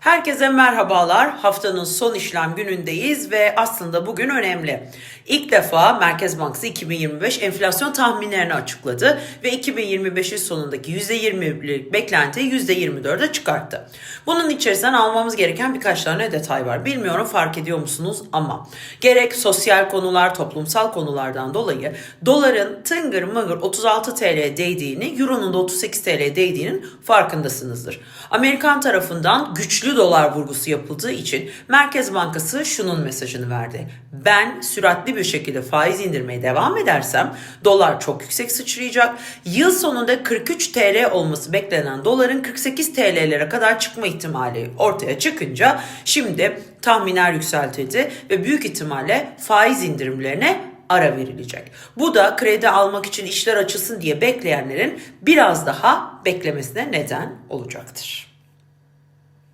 Herkese merhabalar. Haftanın son işlem günündeyiz ve aslında bugün önemli. İlk defa Merkez Bankası 2025 enflasyon tahminlerini açıkladı ve 2025'in sonundaki %20'lik beklentiyi %24'e çıkarttı. Bunun içerisinden almamız gereken birkaç tane detay var. Bilmiyorum fark ediyor musunuz ama gerek sosyal konular, toplumsal konulardan dolayı doların tıngır mıngır 36 TL değdiğini, euronun da 38 TL değdiğinin farkındasınızdır. Amerikan tarafından güçlü dolar vurgusu yapıldığı için Merkez Bankası şunun mesajını verdi. Ben süratli bir şekilde faiz indirmeye devam edersem dolar çok yüksek sıçrayacak. Yıl sonunda 43 TL olması beklenen doların 48 TL'lere kadar çıkma ihtimali ortaya çıkınca şimdi tahminler yükseltildi ve büyük ihtimalle faiz indirimlerine ara verilecek. Bu da kredi almak için işler açılsın diye bekleyenlerin biraz daha beklemesine neden olacaktır.